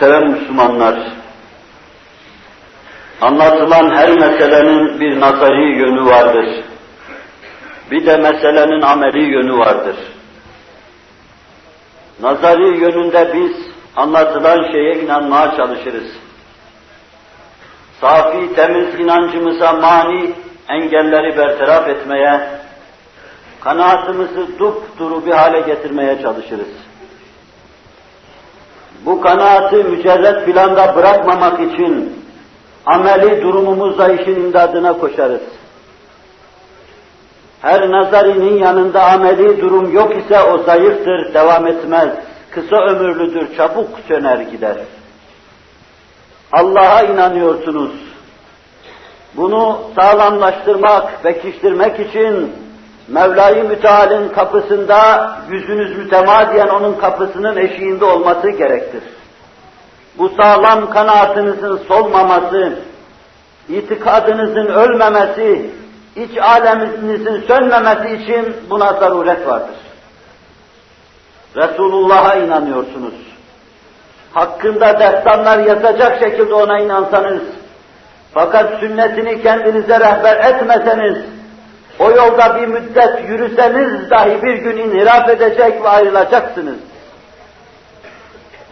Muhterem Müslümanlar, anlatılan her meselenin bir nazari yönü vardır. Bir de meselenin ameli yönü vardır. Nazari yönünde biz anlatılan şeye inanmaya çalışırız. Safi, temiz inancımıza mani engelleri bertaraf etmeye, kanaatimizi dupduru bir hale getirmeye çalışırız. Bu kanaati mücerret planda bırakmamak için ameli durumumuzla işin imdadına koşarız. Her nazarinin yanında ameli durum yok ise o zayıftır, devam etmez. Kısa ömürlüdür, çabuk söner gider. Allah'a inanıyorsunuz. Bunu sağlamlaştırmak, pekiştirmek için Mevla-i Müteal'in kapısında yüzünüz mütemadiyen onun kapısının eşiğinde olması gerektir. Bu sağlam kanaatinizin solmaması, itikadınızın ölmemesi, iç aleminizin sönmemesi için buna zaruret vardır. Resulullah'a inanıyorsunuz. Hakkında destanlar yazacak şekilde ona inansanız, fakat sünnetini kendinize rehber etmeseniz, o yolda bir müddet yürüseniz dahi bir gün inhiraf edecek ve ayrılacaksınız.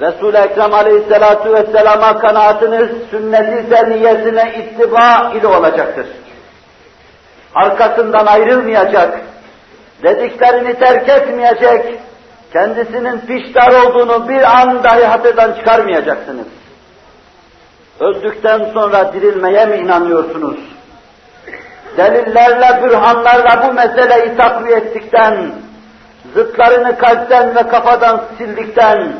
Resul-i Ekrem aleyhissalatu vesselama kanaatiniz sünnet-i seniyesine ittiba ile olacaktır. Arkasından ayrılmayacak, dediklerini terk etmeyecek, kendisinin piştar olduğunu bir an dahi hatırdan çıkarmayacaksınız. Öldükten sonra dirilmeye mi inanıyorsunuz? Delillerle, bürhanlarla bu meseleyi takviye ettikten, zıtlarını kalpten ve kafadan sildikten,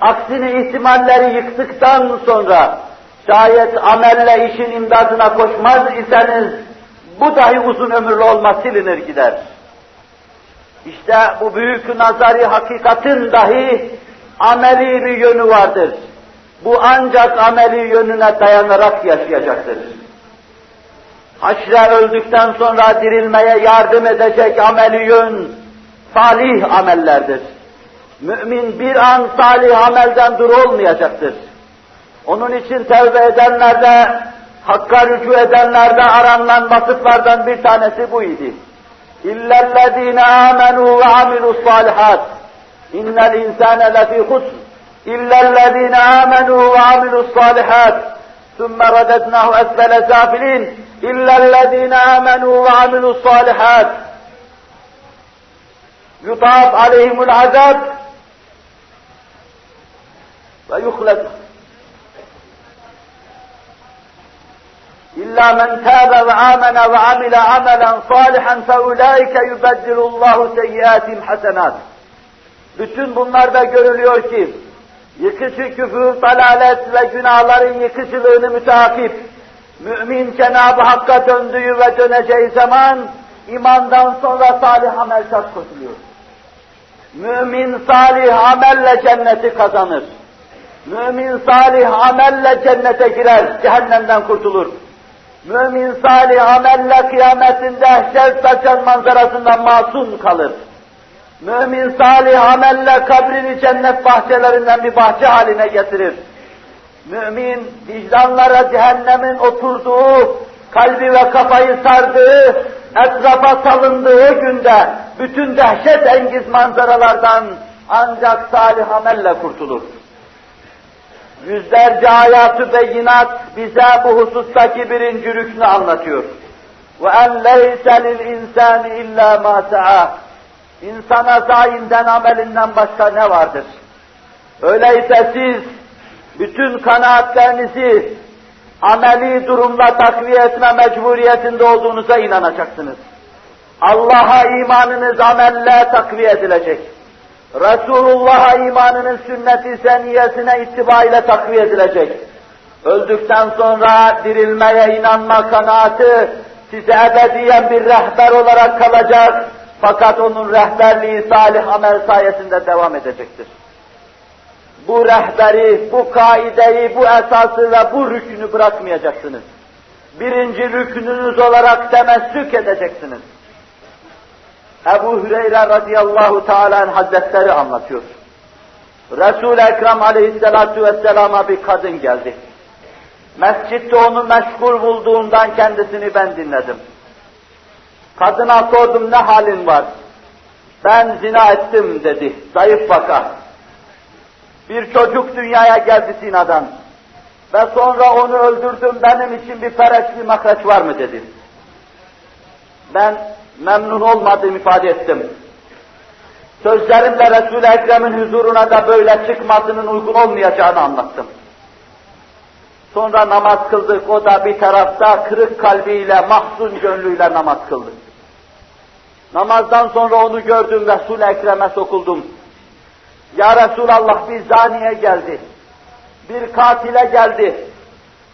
aksini ihtimalleri yıktıktan sonra, şayet amelle işin imdadına koşmaz iseniz, bu dahi uzun ömürlü olma silinir gider. İşte bu büyük nazari hakikatin dahi ameli bir yönü vardır. Bu ancak ameli yönüne dayanarak yaşayacaktır haşre öldükten sonra dirilmeye yardım edecek ameliyün, salih amellerdir. Mümin bir an salih amelden dur olmayacaktır. Onun için tevbe edenlerde, hakka rücu edenlerde aranan vasıflardan bir tanesi bu idi. İllellezîne âmenû ve amilussâlihat. İnnel insâne lefî husn. İllellezîne âmenû ve amilussâlihat. Sümme radednâhu esfele zâfilîn. إلا الذين آمنوا وعملوا الصالحات يطاف عليهم العذاب ويخلد إلا من تاب وآمن وعمل عملا صالحا فأولئك يبدل الله سيئاتهم حسنات. Bütün bunlarda görülüyor ki yıkıcı küfür, dalalet ve günahların yıkıcılığını müteakip, mümin Cenab-ı Hakk'a döndüğü ve döneceği zaman, imandan sonra salih amel şart koşuluyor. Mümin salih amelle cenneti kazanır. Mümin salih amelle cennete girer, cehennemden kurtulur. Mümin salih amelle kıyametin dehşet saçan manzarasından masum kalır. Mümin salih amelle kabrini cennet bahçelerinden bir bahçe haline getirir. Mümin vicdanlara cehennemin oturduğu, kalbi ve kafayı sardığı, etrafa salındığı günde bütün dehşet engiz manzaralardan ancak salih amelle kurtulur. Yüzlerce ayatı beyinat bize bu husustaki birinci rüknü anlatıyor. Ve en leyse lil insani illa ma. İnsana zayinden amelinden başka ne vardır? Öyleyse siz bütün kanaatlerinizi ameli durumla takviye etme mecburiyetinde olduğunuza inanacaksınız. Allah'a imanınız amelle takviye edilecek. Resulullah'a imanının sünnet-i seniyesine ittiba takviye edilecek. Öldükten sonra dirilmeye inanma kanaati size ebediyen bir rehber olarak kalacak fakat onun rehberliği salih amel sayesinde devam edecektir. Bu rehberi, bu kaideyi, bu esası ve bu rükünü bırakmayacaksınız. Birinci rükününüz olarak temessük edeceksiniz. Ebu Hüreyre radıyallahu teala hazretleri anlatıyor. Resul-i Ekrem aleyhissalatu vesselama bir kadın geldi. Mescitte onu meşgul bulduğundan kendisini ben dinledim. Kadına sordum ne halin var? Ben zina ettim dedi. Zayıf vaka. Bir çocuk dünyaya geldi zinadan. Ve sonra onu öldürdüm, benim için bir fereç, bir mahreç var mı dedi. Ben memnun olmadığımı ifade ettim. Sözlerimle Resul-i Ekrem'in huzuruna da böyle çıkmasının uygun olmayacağını anlattım. Sonra namaz kıldık, o da bir tarafta kırık kalbiyle, mahzun gönlüyle namaz kıldı. Namazdan sonra onu gördüm, Resul-i Ekrem'e sokuldum. Ya Resulallah bir zaniye geldi, bir katile geldi,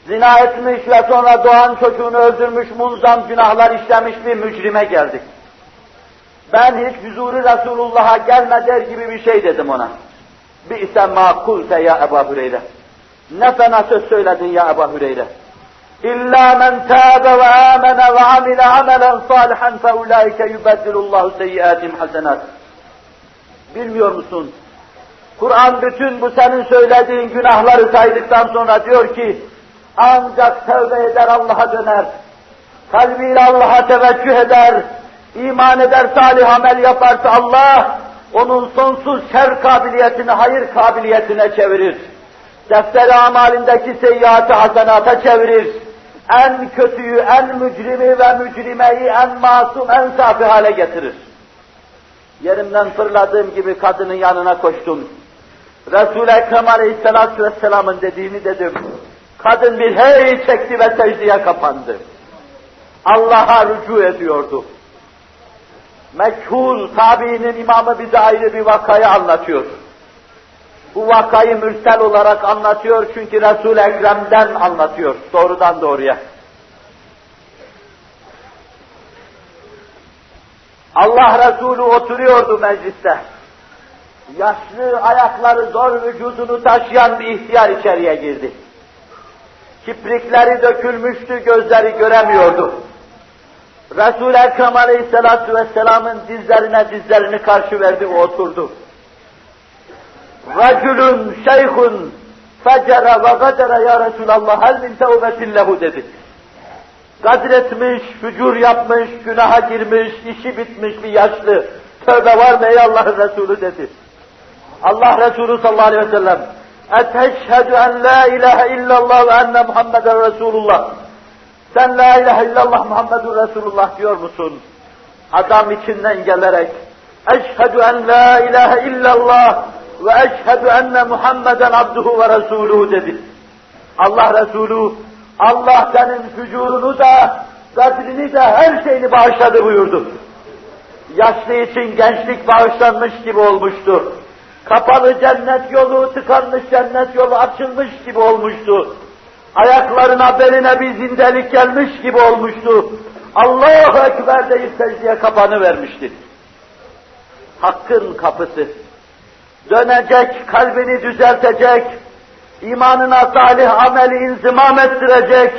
zina etmiş ve sonra doğan çocuğunu öldürmüş, munzam günahlar işlemiş bir mücrime geldik. Ben hiç huzuru Resulullah'a gelme der gibi bir şey dedim ona. Bi'se ma kulte ya Ebu Hüreyre. Ne fena söz söyledin ya Ebu Hüreyre. İlla men tâbe ve âmene ve amile amelen salihan fe ulaike yubeddilullahu seyyiatim hasenat. Bilmiyor musun? Kur'an bütün bu senin söylediğin günahları saydıktan sonra diyor ki ancak tövbe eder Allah'a döner. Kalbiyle Allah'a teveccüh eder, iman eder, salih amel yaparsa Allah, onun sonsuz şer kabiliyetini hayır kabiliyetine çevirir. Defteri amalindeki seyyiatı hasenata çevirir. En kötüyü, en mücrimi ve mücrimeyi en masum, en safi hale getirir. Yerimden fırladığım gibi kadının yanına koştum. Resul-i Ekrem Aleyhisselatü Vesselam'ın dediğini dedim. Kadın bir hey çekti ve secdeye kapandı. Allah'a rücu ediyordu. Mekhul tabiinin imamı bize ayrı bir vakayı anlatıyor. Bu vakayı mürsel olarak anlatıyor çünkü Resul-i Ekrem'den anlatıyor, doğrudan doğruya. Allah Resulü oturuyordu mecliste. Yaşlı ayakları zor vücudunu taşıyan bir ihtiyar içeriye girdi. Kiprikleri dökülmüştü, gözleri göremiyordu. Resul-i Ekrem Aleyhisselatü Vesselam'ın dizlerine dizlerini karşı verdi, oturdu. Racülün şeyhun fecere ve gadere ya Resulallah hel min tevbetin lehu dedi. Kadretmiş, fücur yapmış, günaha girmiş, işi bitmiş bir yaşlı. Tövbe var mı ey Allah'ın Resulü dedi. Allah Resulü sallallahu aleyhi ve sellem Eteşhedü en la ilahe illallah ve enne Muhammeden Resulullah. Sen la ilahe illallah Muhammedun Resulullah diyor musun? Adam içinden gelerek Eşhedü en la ilahe illallah ve eşhedü enne Muhammeden abduhu ve resuluhu dedi. Allah Resulü Allah senin fücurunu da kadrini de her şeyini bağışladı buyurdu. Yaşlı için gençlik bağışlanmış gibi olmuştu. Kapalı cennet yolu, tıkanmış cennet yolu açılmış gibi olmuştu. Ayaklarına, beline bir zindelik gelmiş gibi olmuştu. Allahu Ekber deyip secdeye kapanı vermişti. Hakkın kapısı. Dönecek, kalbini düzeltecek, imanına salih ameli inzimam ettirecek,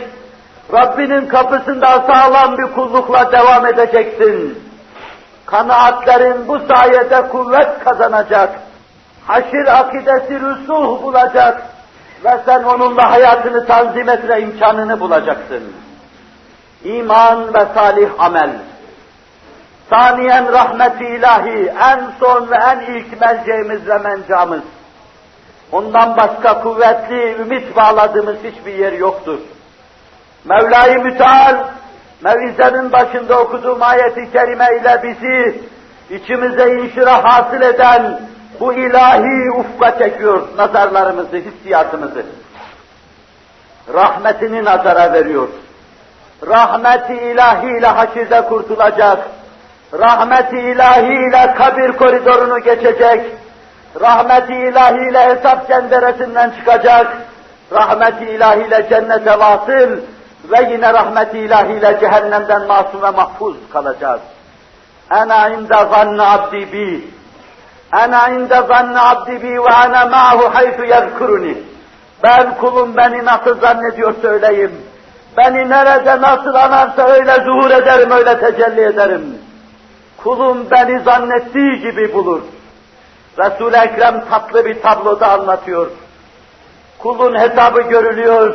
Rabbinin kapısında sağlam bir kullukla devam edeceksin. Kanaatlerin bu sayede kuvvet kazanacak. Haşir akidesi rüsuh bulacak ve sen onunla hayatını tanzim etme imkanını bulacaksın. İman ve salih amel. Saniyen rahmeti ilahi, en son ve en ilk merceğimiz ve mencamız. Ondan başka kuvvetli, ümit bağladığımız hiçbir yer yoktur. Mevla-i Müteal, mevizenin başında okuduğum ayeti kerime ile bizi içimize inşirah hasıl eden bu ilahi ufka çekiyor nazarlarımızı, hissiyatımızı. Rahmetini nazara veriyor. Rahmeti ilahiyle haşirde kurtulacak. Rahmeti ilahiyle kabir koridorunu geçecek. Rahmeti ilahiyle hesap cenderesinden çıkacak. Rahmeti ilahiyle cennete vasıl ve yine rahmeti ilahiyle cehennemden masum ve mahfuz kalacak. Ana inde zanne abdi bi. Ana inde zanne abdi bi ve ana ma'hu haythu yezkuruni. Ben kulum beni nasıl zannediyor söyleyeyim. Beni nerede nasıl anarsa öyle zuhur ederim, öyle tecelli ederim. Kulum beni zannettiği gibi bulur. Resul-i Ekrem tatlı bir tabloda anlatıyor. Kulun hesabı görülüyor,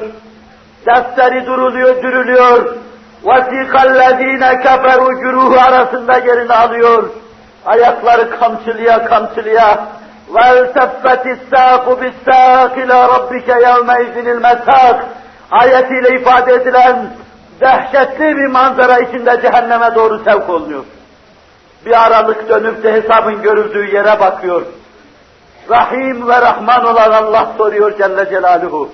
defteri duruluyor, dürülüyor. وَسِيقَ الَّذ۪ينَ كَفَرُوا güruhu arasında yerini alıyor. Ayakları kamçılıya kamçılıya. وَالْتَفَّتِ السَّاقُ بِالسَّاقِ لَا رَبِّكَ يَوْمَئِذٍ الْمَسَاقِ Ayetiyle ifade edilen dehşetli bir manzara içinde cehenneme doğru sevk oluyor. Bir aralık dönüp de hesabın görüldüğü yere bakıyor. Rahim ve Rahman olan Allah soruyor Celle Celaluhu.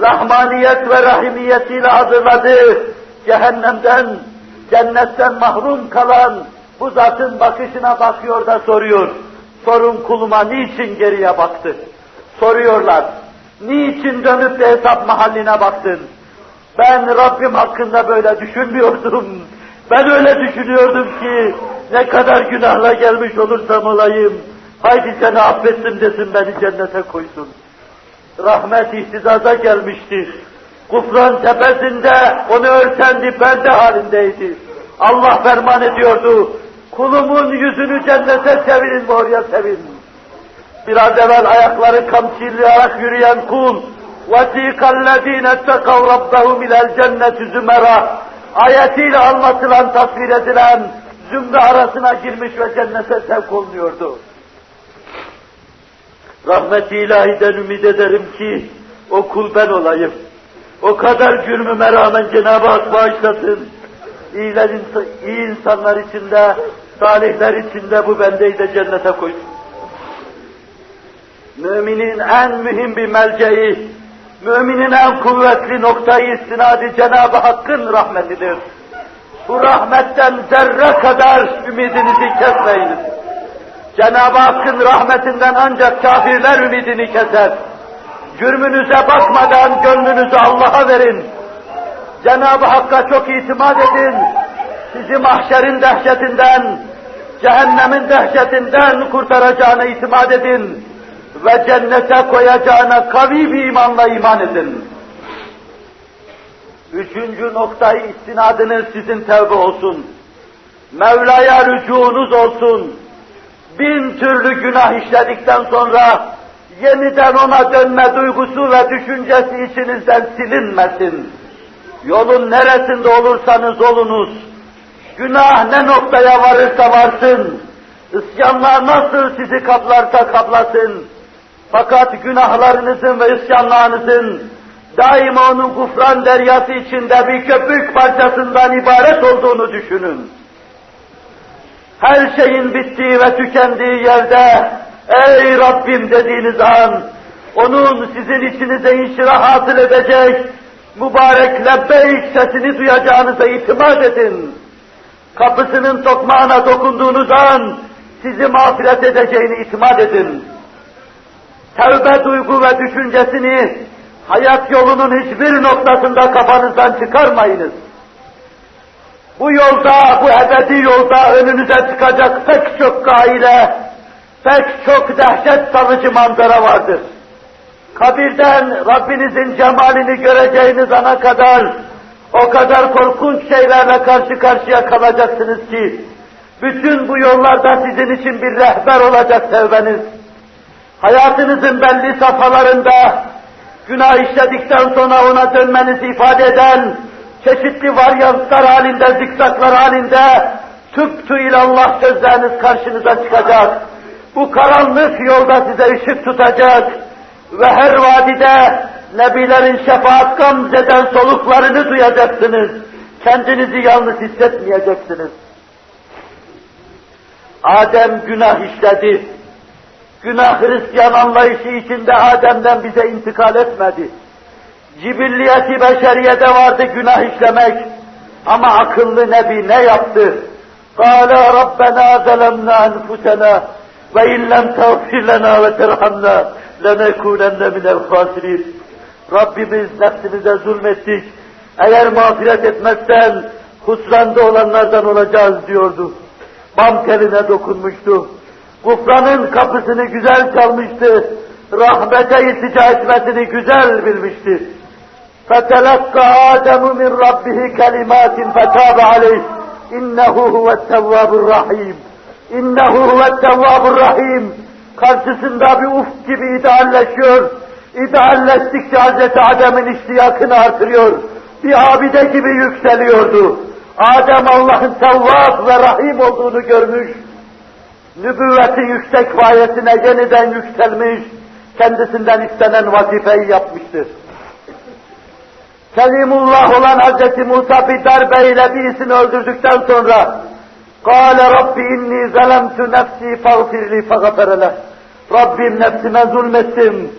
Rahmaniyet ve rahimiyetiyle hazırladığı cehennemden, cennetten mahrum kalan bu zatın bakışına bakıyor da soruyor. Sorun kuluma niçin geriye baktı? Soruyorlar. Niçin dönüp de hesap mahalline baktın? Ben Rabbim hakkında böyle düşünmüyordum. Ben öyle düşünüyordum ki ne kadar günahla gelmiş olursam olayım. Haydi seni affetsin desin beni cennete koysun. Rahmet ihtizaza gelmiştir. Kufran tepesinde onu örten bir perde halindeydi. Allah ferman ediyordu. Kulumun yüzünü cennete çevirin mi oraya çevirin. Biraz evvel ayakları kamçılayarak yürüyen kul وَسِيقَ الَّذ۪ينَ اتَّقَوْ رَبَّهُمْ اِلَى الْجَنَّةِ زُمَرًا Ayetiyle anlatılan, tasvir edilen zümre arasına girmiş ve cennete sevk olunuyordu. Rahmet-i ilahiden ümit ederim ki o kul ben olayım. O kadar cürmüme rağmen Cenab-ı Hak bağışlasın. İyiler, iyi insanlar içinde, salihler içinde bu bendeyi de cennete koysun. Müminin en mühim bir melceği, müminin en kuvvetli noktayı istinadı Cenab-ı Hakk'ın rahmetidir. Bu rahmetten zerre kadar ümidinizi kesmeyiniz. Cenab-ı Hakk'ın rahmetinden ancak kafirler ümidini keser. Cürmünüze bakmadan gönlünüzü Allah'a verin. Cenab-ı Hakk'a çok itimat edin. Sizi mahşerin dehşetinden, cehennemin dehşetinden kurtaracağına itimat edin. Ve cennete koyacağına kavi bir imanla iman edin. Üçüncü noktayı istinadınız sizin tevbe olsun. Mevla'ya rücuğunuz olsun. Bin türlü günah işledikten sonra yeniden ona dönme duygusu ve düşüncesi içinizden silinmesin. Yolun neresinde olursanız olunuz, günah ne noktaya varırsa varsın, isyanlar nasıl sizi kaplarsa kaplasın, fakat günahlarınızın ve isyanlarınızın daima onun kufran deryası içinde bir köpük parçasından ibaret olduğunu düşünün. Her şeyin bittiği ve tükendiği yerde, ey Rabbim dediğiniz an, onun sizin içinize inşirah hasıl edecek, mübarek lebbeyk sesini duyacağınıza itimat edin. Kapısının tokmağına dokunduğunuz an, sizi mağfiret edeceğini itimat edin. Tevbe duygu ve düşüncesini hayat yolunun hiçbir noktasında kafanızdan çıkarmayınız. Bu yolda, bu ebedi yolda önünüze çıkacak pek çok gaile, pek çok dehşet salıcı manzara vardır. Kabirden Rabbinizin cemalini göreceğiniz ana kadar o kadar korkunç şeylerle karşı karşıya kalacaksınız ki bütün bu yollarda sizin için bir rehber olacak tevbeniz. Hayatınızın belli safhalarında günah işledikten sonra ona dönmenizi ifade eden çeşitli varyantlar halinde, zikzaklar halinde tüptü ilallah sözleriniz karşınıza çıkacak. Bu karanlık yolda size ışık tutacak ve her vadide Nebilerin şefaat gamzeden soluklarını duyacaksınız. Kendinizi yalnız hissetmeyeceksiniz. Adem günah işledi. Günah Hristiyan anlayışı içinde Adem'den bize intikal etmedi. Cibilliyeti beşeriyede vardı günah işlemek. Ama akıllı Nebi ne yaptı? قَالَ رَبَّنَا ظَلَمْنَا أَنْفُسَنَا وَاِنْ لَمْ تَغْفِرْ لَنَا وَتَرْحَمْنَا لَنَكُونَنَّ مِنَ الْخَاسِرِينَ Rabbimiz nefsimize zulmettik. Eğer mağfiret etmezsen husranda olanlardan olacağız diyordu. Bam teline dokunmuştu. Gufranın kapısını güzel çalmıştı. Rahmete iltica etmesini güzel bilmişti. فَتَلَقَّ آدَمُ مِنْ رَبِّهِ كَلِمَاتٍ فَتَابَ عَلَيْهِ إِنَّهُ هُوَ التَّوَّابُ الرَّحِيمُ إِنَّهُ هُوَ التَّوَّابُ الرَّحِيمُ karşısında bir ufk gibi idealleşiyor. İdealleştikçe Hazreti Adem'in iştiyakını artırıyor. Bir abide gibi yükseliyordu. Adem Allah'ın Tevvab ve Rahim olduğunu görmüş. Nübüvvetin yüksek gayesine yeniden yükselmiş. Kendisinden istenen vazifeyi yapmıştır. Kelimullah olan Hz. Musa bir darbeyle birisini öldürdükten sonra Kâle Rabbi inni zelemtü nefsi fagfirli fagafereleh. Rabbim nefsime zulmettim,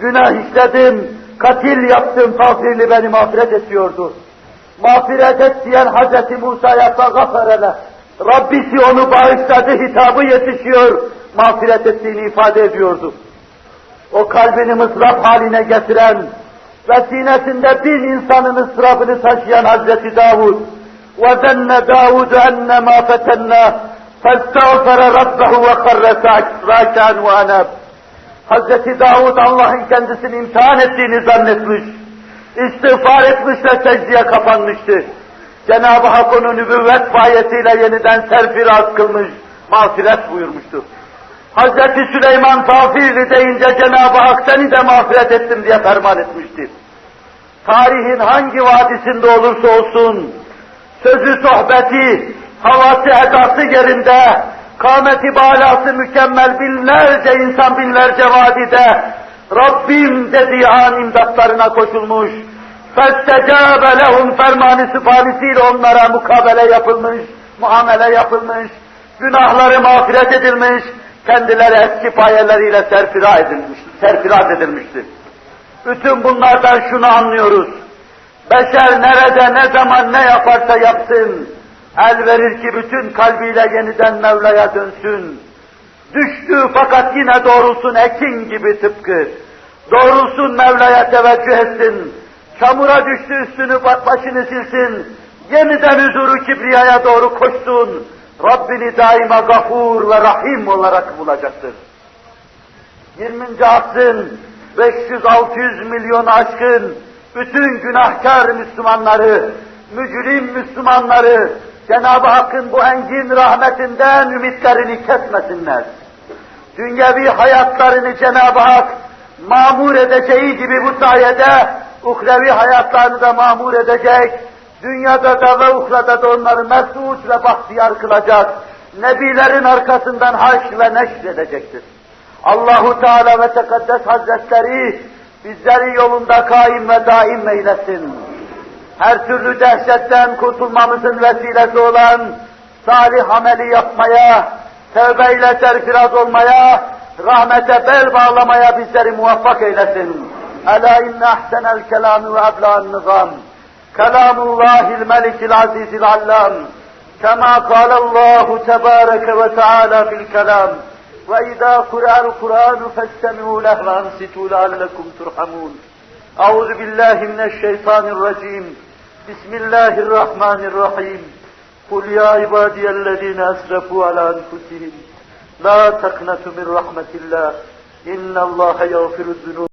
günah işledim, katil yaptım, fagfirli beni mağfiret ediyordu. Mağfiret et diyen Hz. Musa'ya fagafereleh. Rabbisi onu bağışladı, hitabı yetişiyor, mağfiret ettiğini ifade ediyordu. O kalbini mızrap haline getiren ve sinesinde bin insanın ıstırabını taşıyan Hazreti Davud, وَذَنَّ دَاوُدُ أَنَّمَا فَتَنَّا فَاسْتَغْفَرَ رَبَّهُ وَخَرَّ رَاكَعًا وَأَنَابٍ Hazreti Davud Allah'ın kendisini imtihan ettiğini zannetmiş. İstiğfar etmiş ve secdeye kapanmıştı. Cenab-ı Hak onu nübüvvet fayetiyle yeniden serfiraz kılmış, mağfiret buyurmuştur. Hazreti Süleyman tafirli deyince Cenab-ı Hak seni de mağfiret ettim diye ferman etmiştir. Tarihin hangi vadisinde olursa olsun, sözü sohbeti, havası edası yerinde, kâmeti balası mükemmel binlerce insan binlerce vadide, Rabbim dediği an imdatlarına koşulmuş, فَاسْتَجَابَ لَهُمْ fermanı sifarisiyle onlara mukabele yapılmış, muamele yapılmış, günahları mağfiret edilmiş, kendileri eski payeleriyle serfira edilmiş, serfiraz edilmiştir. Bütün bunlardan şunu anlıyoruz. Beşer nerede, ne zaman, ne yaparsa yapsın, el verir ki bütün kalbiyle yeniden Mevla'ya dönsün. Düştü fakat yine doğrulsun ekin gibi tıpkı. Doğrulsun Mevla'ya teveccüh etsin. Çamura düştü üstünü başını silsin. Yeniden huzuru kibriyaya doğru koşsun. Rabbini daima gafur ve rahim olarak bulacaktır. 20. asrın 500-600 milyon aşkın bütün günahkar Müslümanları, mücrim Müslümanları Cenab-ı Hakk'ın bu engin rahmetinden ümitlerini kesmesinler. Dünyevi hayatlarını Cenab-ı Hak mamur edeceği gibi bu sayede uhrevi hayatlarını da mamur edecek, dünyada da ve uhrada da onları mesut ve bahtiyar kılacak, nebilerin arkasından haş ve neşr edecektir. Allahu Teala ve Tekaddes Hazretleri Bizleri yolunda kaim ve daim eylesin. Her türlü dehşetten kurtulmamızın vesilesi olan salih ameli yapmaya, tevbeyle serfiraz olmaya, rahmete bel bağlamaya bizleri muvaffak eylesin. Ela inne ahsenel kelamü ve ebla'n nizam. Kelamullahil melikil azizil allam. Kema kâlallahu tebâreke ve teâlâ fil kelam. وإذا قرأ القرآن فاستمعوا له وأنصتوا لعلكم ترحمون أعوذ بالله من الشيطان الرجيم بسم الله الرحمن الرحيم قل يا عبادي الذين أسرفوا على أنفسهم لا تقنطوا من رحمة الله إن الله يغفر الذنوب